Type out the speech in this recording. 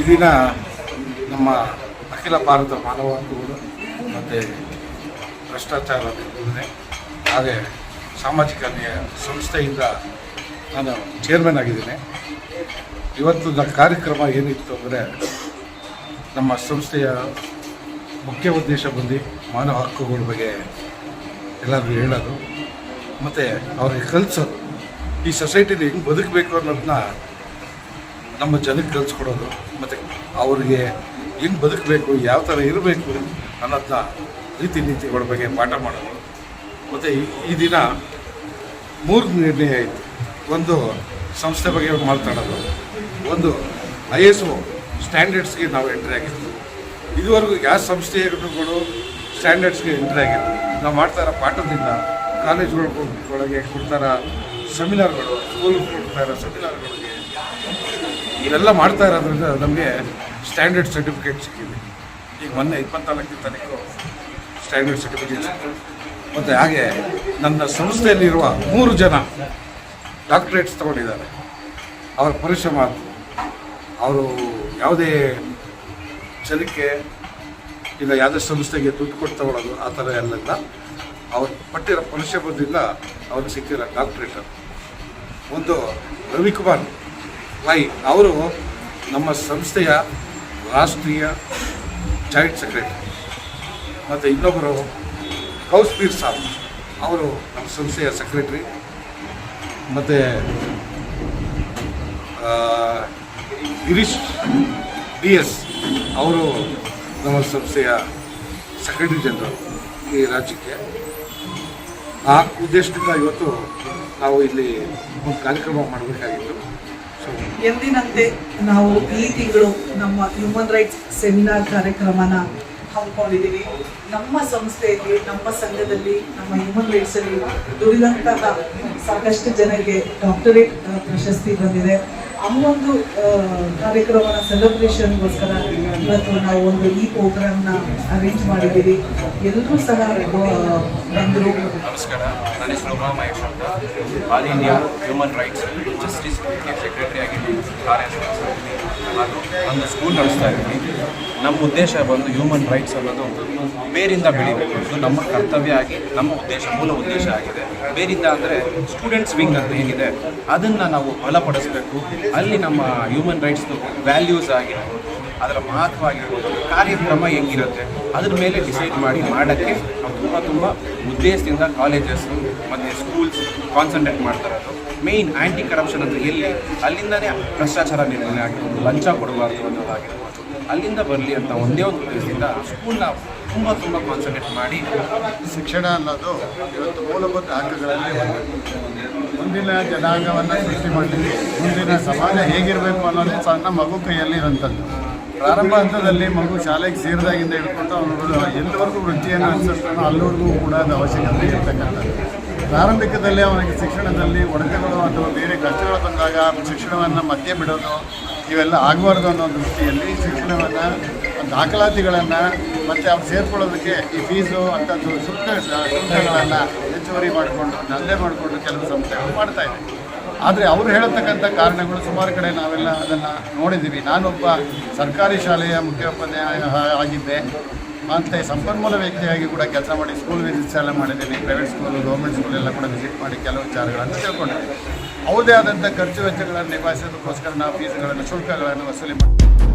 ಈ ದಿನ ನಮ್ಮ ಅಖಿಲ ಭಾರತ ಮಾನವ ಹಕ್ಕುಗಳು ಮತ್ತು ಭ್ರಷ್ಟಾಚಾರ ನಿರ್ಮೂಲನೆ ಹಾಗೆ ಸಾಮಾಜಿಕ ಸಂಸ್ಥೆಯಿಂದ ನಾನು ಚೇರ್ಮನ್ ಆಗಿದ್ದೇನೆ. ಇವತ್ತು ನನ್ನ ಕಾರ್ಯಕ್ರಮ ಏನಿತ್ತು ಅಂದರೆ ನಮ್ಮ ಸಂಸ್ಥೆಯ ಮುಖ್ಯ ಉದ್ದೇಶ ಬಂದು ಮಾನವ ಹಕ್ಕುಗಳ ಬಗ್ಗೆ ಎಲ್ಲರಿಗೂ ಹೇಳೋದು. ಮತ್ತು ಅವ್ರಿಗೆ ಕಲಿಸೋದು. ಈ ಸೊಸೈಟಿಲಿ ಹೆಂಗೆ ಬದುಕಬೇಕು ಅನ್ನೋದನ್ನ ನಮ್ಮ ಜನಕ್ಕೆ ಕಲಿಸ್ಕೊಡೋದು. ಅವ್ರಿಗೆ ಹೆಂಗೆ ಬದುಕಬೇಕು, ಯಾವ ಥರ ಇರಬೇಕು ಅನ್ನೋದನ್ನ ರೀತಿ ನೀತಿಗಳ ಬಗ್ಗೆ ಪಾಠ ಮಾಡೋದು. ಮತ್ತು ಈ- ದಿನ ಮೂರು ನಿರ್ಣಯ ಆಯಿತು ಒಂದು ಸಂಸ್ಥೆ ಬಗ್ಗೆ ಮಾತಾಡೋದು. ಒಂದು ಐ ಎಸ್ ಒ ಸ್ಟ್ಯಾಂಡರ್ಡ್ಸ್ಗೆ ನಾವು ಎಂಟ್ರಿ ಆಗಿದ್ದು ಇದುವರೆಗೂ ಯಾವ ಸಂಸ್ಥೆಗಳು ಸ್ಟ್ಯಾಂಡರ್ಡ್ಸ್ಗೆ ಎಂಟ್ರಿ ಆಗಿದ್ದು ನಾವು ಮಾಡ್ತಾ ಇರೋ ಪಾಠದಿಂದ ಕಾಲೇಜುಗಳೊಳಗೆ ಕೊಡ್ತಾರ ಸೆಮಿನಾರ್ಗಳು ಸ್ಕೂಲ್ ಕೊಡ್ತಾ ಇರೋ ಸೆಮಿನಾರ್ಗಳಿಗೆ. ಇವೆಲ್ಲ ಮಾಡ್ತಾ ಇರೋದ್ರಿಂದ ನಮಗೆ ಸ್ಟ್ಯಾಂಡರ್ಡ್ ಸರ್ಟಿಫಿಕೇಟ್ ಸಿಕ್ಕಿದೆ. ಈಗ ಮೊನ್ನೆ ಇಪ್ಪತ್ನಾಲ್ಕನೇ ತಾರೀಕು ಸ್ಟ್ಯಾಂಡರ್ಡ್ ಸರ್ಟಿಫಿಕೇಟ್ ಮತ್ತು ಹಾಗೆ ನನ್ನ ಸಂಸ್ಥೆಯಲ್ಲಿರುವ ಮೂರು ಜನ ಡಾಕ್ಟ್ರೇಟ್ಸ್ ತಗೊಂಡಿದ್ದಾರೆ. ಅವರ ಪರಿಶ್ರಮ ಅವರು ಯಾವುದೇ ಚಲಿಕೆ ಇಲ್ಲ ಯಾವುದೇ ಸಂಸ್ಥೆಗೆ ದುಡ್ಡು ಕೊಟ್ಟು ತಗೊಳ್ಳೋದು ಆ ಥರ ಎಲ್ಲ ಅವ್ರು ಪಟ್ಟಿರೋ ಪರಿಶ್ರಮದಿಂದ ಅವ್ರಿಗೆ ಸಿಕ್ಕಿರೋ ಡಾಕ್ಟ್ರೇಟ್ ಒಂದು ರವಿಕುಮಾರ್ ವೈ ಅವರು ನಮ್ಮ ಸಂಸ್ಥೆಯ ರಾಷ್ಟ್ರೀಯ ಜಾಯಿಂಟ್ ಸೆಕ್ರೆಟರಿ. ಮತ್ತು ಇನ್ನೊಬ್ಬರು ಕೌಸ್ಪೀರ್ ಸಾಬ್. ಅವರು ನಮ್ಮ ಸಂಸ್ಥೆಯ ಸೆಕ್ರೆಟ್ರಿ. ಮತ್ತು ಗಿರೀಶ್ ಡಿ ಎಸ್ ಅವರು ನಮ್ಮ ಸಂಸ್ಥೆಯ ಸೆಕ್ರೆಟರಿ ಜನರಲ್ ಈ ರಾಜ್ಯಕ್ಕೆ. ಆ ಉದ್ದೇಶದಿಂದ ಇವತ್ತು ನಾವು ಇಲ್ಲಿ ಒಂದು ಕಾರ್ಯಕ್ರಮ ಮಾಡಬೇಕಾಗಿತ್ತು. ಎಂದಿನಂತೆ ನಾವು ಈ ತಿಂಗಳು ನಮ್ಮ ಹ್ಯೂಮನ್ ರೈಟ್ಸ್ ಸೆಮಿನಾರ್ ಕಾರ್ಯಕ್ರಮನ ಹಮ್ಮಿಕೊಂಡಿದ್ದೀವಿ. ನಮ್ಮ ಸಂಸ್ಥೆಯಲ್ಲಿ, ನಮ್ಮ ಸಂಘದಲ್ಲಿ, ನಮ್ಮ ಹ್ಯೂಮನ್ ರೈಟ್ಸ್ ಅಲ್ಲಿ ದುಡಿದಂತಹ ಸಾಕಷ್ಟು ಜನಕ್ಕೆ ಡಾಕ್ಟರೇಟ್ ಪ್ರಶಸ್ತಿ ಬಂದಿದೆ. ಆ ಒಂದು ಕಾರ್ಯಕ್ರಮನ ಸೆಲೆಬ್ರೇಷನ್ಗೋಸ್ಕರ ಇವತ್ತು ನಾವು ಒಂದು ಈ ಪ್ರೋಗ್ರಾಮ್ನ ಅರೇಂಜ್ ಮಾಡಿದ್ದೀವಿ. ಎಲ್ಲರೂ ಸಹ ಬಂದರು. ನಮಸ್ಕಾರ. ನನ್ನ ಹೆಸರು ಅಂತ. All India human rights justice secretary ಕಾರ್ಯನಿರ್ವಹಿಸ್ತೀನಿ ಹಾಗೂ ಒಂದು ಸ್ಕೂಲ್ ನಡೆಸ್ತಾ ಇದ್ದೀನಿ ನಮ್ಮ ಉದ್ದೇಶ ಬಂದು ಹ್ಯೂಮನ್ ರೈಟ್ಸ್ ಅನ್ನೋದು ಬೇರಿಂದ ಬೆಳಿಬೇಕು. ಇದು ನಮ್ಮ ಕರ್ತವ್ಯ ಆಗಿ, ನಮ್ಮ ಉದ್ದೇಶ, ಮೂಲ ಉದ್ದೇಶ ಆಗಿದೆ. ಬೇರಿಂದ ಅಂದರೆ ಸ್ಟೂಡೆಂಟ್ಸ್ ವಿಂಗ್ ಅಂತ ಏನಿದೆ ಅದನ್ನು ನಾವು ಬಲಪಡಿಸಬೇಕು. ಅಲ್ಲಿ ನಮ್ಮ ಹ್ಯೂಮನ್ ರೈಟ್ಸ್ದು ವ್ಯಾಲ್ಯೂಸ್ ಆಗಿರ್ಬೋದು ಅದರ ಮಹತ್ವ ಆಗಿರ್ಬೋದು, ಕಾರ್ಯಕ್ರಮ ಹೆಂಗಿರುತ್ತೆ, ಅದ್ರ ಮೇಲೆ ಡಿಸೈಡ್ ಮಾಡಿ ಮಾಡೋಕ್ಕೆ ನಾವು ತುಂಬ ತುಂಬ ಉದ್ದೇಶದಿಂದ ಕಾಲೇಜಸ್ಸು ಮತ್ತು ಸ್ಕೂಲ್ಸ್ ಕಾನ್ಸಂಟ್ರೇಟ್ ಮಾಡ್ತಾರೆ ಇರೋದು. ಮೇಯ್ನ್ ಆ್ಯಂಟಿ ಕರಪ್ಷನ್ ಅಂದರೆ ಎಲ್ಲಿ? ಅಲ್ಲಿಂದನೇ ಭ್ರಷ್ಟಾಚಾರ ನಿರ್ವಹಣೆ ಆಗಿರ್ಬೋದು ಲಂಚ ಕೊಡಬಾರ್ದು ಅನ್ನೋದಾಗಿರ್ಬೋದು. ಅಲ್ಲಿಂದ ಬರಲಿ ಅಂತ ಒಂದೇ ಒಂದು ಉದ್ದೇಶದಿಂದ ಸ್ಕೂಲ್ನ ತುಂಬ ತುಂಬ ಕಾನ್ಸಂಟ್ರೇಟ್ ಮಾಡಿ ಶಿಕ್ಷಣ ಅನ್ನೋದು ಇವತ್ತು ಮೂಲಭೂತ ಹಕ್ಕುಗಳಲ್ಲಿ ಮುಂದಿನ ಜನಾಂಗವನ್ನು ಸೃಷ್ಟಿ ಮಾಡಲಿಕ್ಕೆ ಮುಂದಿನ ಸಮಾಜ ಹೇಗಿರಬೇಕು ಅನ್ನೋದೇ ಸಣ್ಣ ಮಗು ಕೈಯಲ್ಲಿ ಕೈಯಲ್ಲಿರುವಂಥದ್ದು ಪ್ರಾರಂಭ ಹಂತದಲ್ಲಿ ಮಗು ಶಾಲೆಗೆ ಸೇರಿದಾಗಿಂದ ಹಿಡ್ಕೊಂಡು ಅವನು ಎಲ್ಲಿವರೆಗೂ ವೃತ್ತಿಯನ್ನು ಅನುಸರಿಸ್ತಾನೋ ಅಲ್ಲಿವರೆಗೂ ಕೂಡ ಅದು ಅವಶ್ಯಕತೆ ಇರ್ತಕ್ಕಂಥದ್ದು. ಪ್ರಾರಂಭಿಕದಲ್ಲಿ ಅವನಿಗೆ ಶಿಕ್ಷಣದಲ್ಲಿ ಒಡಕೆಗಳು ಅಥವಾ ಬೇರೆ ಕಷ್ಟಗಳು ಬಂದಾಗ ಶಿಕ್ಷಣವನ್ನು ಮಧ್ಯೆ ಬಿಡೋದು, ಇವೆಲ್ಲ ಆಗಬಾರ್ದು ಅನ್ನೋ ದೃಷ್ಟಿಯಲ್ಲಿ ಶಿಕ್ಷಣವನ್ನು, ದಾಖಲಾತಿಗಳನ್ನು ಮತ್ತು ಅವ್ರು ಸೇರ್ಕೊಳ್ಳೋದಕ್ಕೆ ಈ ಫೀಸು ಅಂಥದ್ದು ಶುಲ್ಕ, ಶುಲ್ಕಗಳನ್ನು ಹೆಚ್ಚುವರಿ ಮಾಡಿಕೊಂಡು, ದಂಧೆ ಮಾಡಿಕೊಂಡು ಕೆಲವು ಸಂಸ್ಥೆಗಳು ಮಾಡ್ತಾ ಇದೆ ಆದರೆ ಅವರು ಹೇಳತಕ್ಕಂಥ ಕಾರಣಗಳು ಸುಮಾರು ಕಡೆ ನಾವೆಲ್ಲ ಅದನ್ನು ನೋಡಿದ್ದೀವಿ. ನಾನೊಬ್ಬ ಸರ್ಕಾರಿ ಶಾಲೆಯ ಮುಖ್ಯೋಪಾಧ್ಯಾಯ ಆಗಿದ್ದೆ. ಮತ್ತು ಸಂಪನ್ಮೂಲ ವ್ಯಕ್ತಿಯಾಗಿ ಕೂಡ ಕೆಲಸ ಮಾಡಿ ಸ್ಕೂಲ್ ವಿಸಿಟ್ಸ್ ಎಲ್ಲ ಮಾಡಿದ್ದೀನಿ. ಪ್ರೈವೇಟ್ ಸ್ಕೂಲು ಗೌರ್ಮೆಂಟ್ ಸ್ಕೂಲ್ ಎಲ್ಲ ಕೂಡ ವಿಸಿಟ್ ಮಾಡಿ ಕೆಲವು ವಿಚಾರಗಳನ್ನು ತಿಳ್ಕೊಂಡಿದ್ದೀನಿ. ಅವುದೇ ಆದಂಥ ಖರ್ಚು ವೆಚ್ಚಗಳನ್ನು ನಿಭಾಯಿಸೋದಕ್ಕೋಸ್ಕರ ನಾವು ಫೀಸ್ಗಳನ್ನು ಶುಲ್ಕಗಳನ್ನು ವಸೂಲಿ ಮಾಡ್ತೀವಿ.